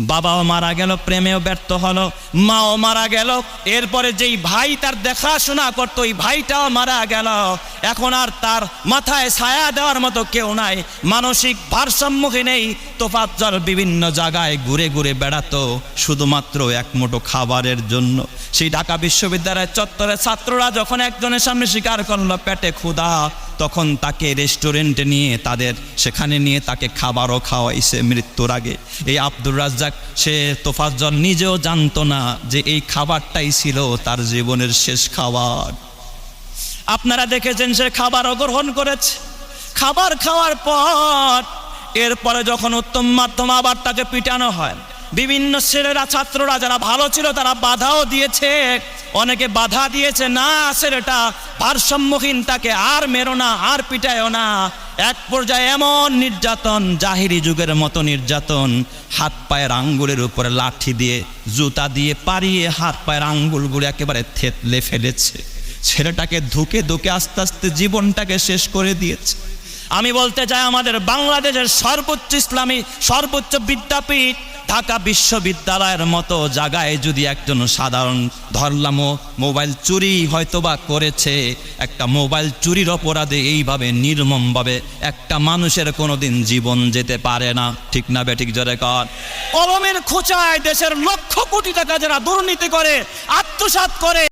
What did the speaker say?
বাবাও মারা গেল, প্রেমেও ব্যর্থ হলো, মাও মারা গেল। এরপরে যেই ভাই তার দেখাশোনা করতো, ওই ভাইটাও মারা গেল। এখন আর তার মাথায় ছায়া দেওয়ার মতো কেউ নাই। মানসিক ভারসাম্যহীন নেই তোফাজ্জল বিভিন্ন জায়গায় ঘুরে ঘুরে বেড়াতো, শুধুমাত্র এক মুঠো খাবারের জন্য। সেই ঢাকা বিশ্ববিদ্যালয়ের চত্বরে ছাত্ররা যখন একজনের সামনে স্বীকার করল, পেটে ক্ষুধা তখন তাকে রেস্টুরেন্টে নিয়ে তাদের, সেখানে নিয়ে তাকে খাবারও খাওয়াইছে মৃত্যুর আগে। এই আব্দুর রাজ্জাক, সে তোফাজ্জল নিজেও জানতো না যে এই খাবারটাই ছিল তার জীবনের শেষ খাবার। আপনারা দেখেছেন সে খাবারও গ্রহণ করেছে। খাবার খাওয়ার পর, এরপরে যখন উত্তম মাধ্যম আবার তাকে পিটানো হয় বিভিন্ন ছেলেরা, ছাত্ররা যারা ভালো ছিল, তারা বাধাও দিয়েছে। অনেকে বাধা দিয়েছে, না, ছেলেটা ভারসাম্যহীন, তাকে আর মেরো না, আর পিটায়ও না। এক পর্যায়ে এমন নির্যাতন, জাহিরি যুগের মতো নির্যাতন। হাত পায়ের আঙ্গুলের উপরে লাঠি দিয়ে, জুতা দিয়ে পারিয়ে হাত পায়ের আঙ্গুলগুলো একেবারে থেতলে ফেলেছে। ছেলেটাকে ধুকে ধুকে আস্তে আস্তে জীবনটাকে শেষ করে দিয়েছে। আমি বলতে চাই আমাদের বাংলাদেশের সর্বোচ্চ ইসলামী, সর্বোচ্চ বিদ্যাপীঠ ঢাকা বিশ্ববিদ্যালয়ের মতো জায়গায় যদি একজন সাধারণ ধরলামও মোবাইল চুরি হয়তোবা করেছে, একটা মোবাইল চুরির অপরাধে এইভাবে নির্মমভাবে একটা মানুষের কোনোদিন জীবন যেতে পারে না। ঠিক না বেঠিক জরে কর। কলমের খোঁচায় দেশের লক্ষ কোটি টাকা যারা দুর্নীতি করে, আত্মসাৎ করে